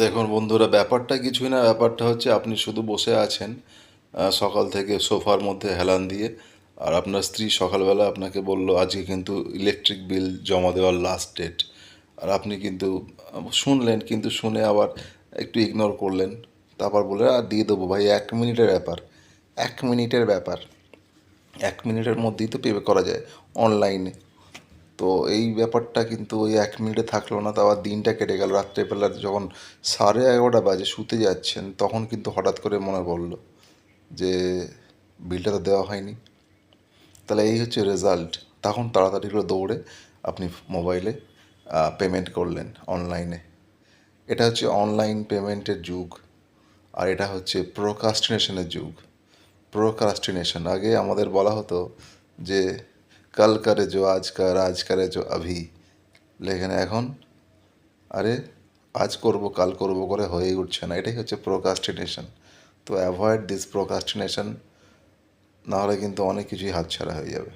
দেখুন বন্ধুরা, ব্যাপারটা কিছুই না, ব্যাপারটা হচ্ছে আপনি শুধু বসে আছেন সকাল থেকে সোফার মধ্যে হেলান দিয়ে, আর আপনার স্ত্রী সকালবেলা আপনাকে বলল, আজকে কিন্তু ইলেকট্রিক বিল জমা দেওয়ার লাস্ট ডেট আর আপনি কিন্তু শুনলেন, কিন্তু শুনে আবার একটু ইগনোর করলেন। তারপর বলে আর দিয়ে দেবো ভাই, এক মিনিটের ব্যাপার, এক মিনিটের ব্যাপার। এক মিনিটের মধ্যেই তো পে করা যায় অনলাইনে তো এই ব্যাপারটা কিন্তু ওই এক মিনিটে থাকল না তো দিনটা কেটে গেল। রাত্রেবেলা যখন সাড়ে এগারোটা বাজে শুতে যাচ্ছেন, তখন কিন্তু হঠাৎ করে মনে পড়ল যে বিলটা তো দেওয়া হয়নি। তাহলে এই হচ্ছে রেজাল্ট তখন তাড়াতাড়ি করে দৌড়ে আপনি মোবাইলে পেমেন্ট করলেন অনলাইনে এটা হচ্ছে অনলাইন পেমেন্টের যুগ, আর এটা হচ্ছে প্রোকাস্টিনেশনের যুগ। প্রোকাস্টিনেশন আগে আমাদের বলা হতো যে কাল করে জো আজ কর আজ করে জো আভি লেকিন এখন আরে আজ করব কাল করব করে হয়েই উঠছে না এটাই হচ্ছে প্রোকাস্টিনেশন তো অ্যাভয়েড দিস প্রোকাস্টিনেশন নাহলে কিন্তু অনেক কিছুই হাতছাড়া হয়ে যাবে।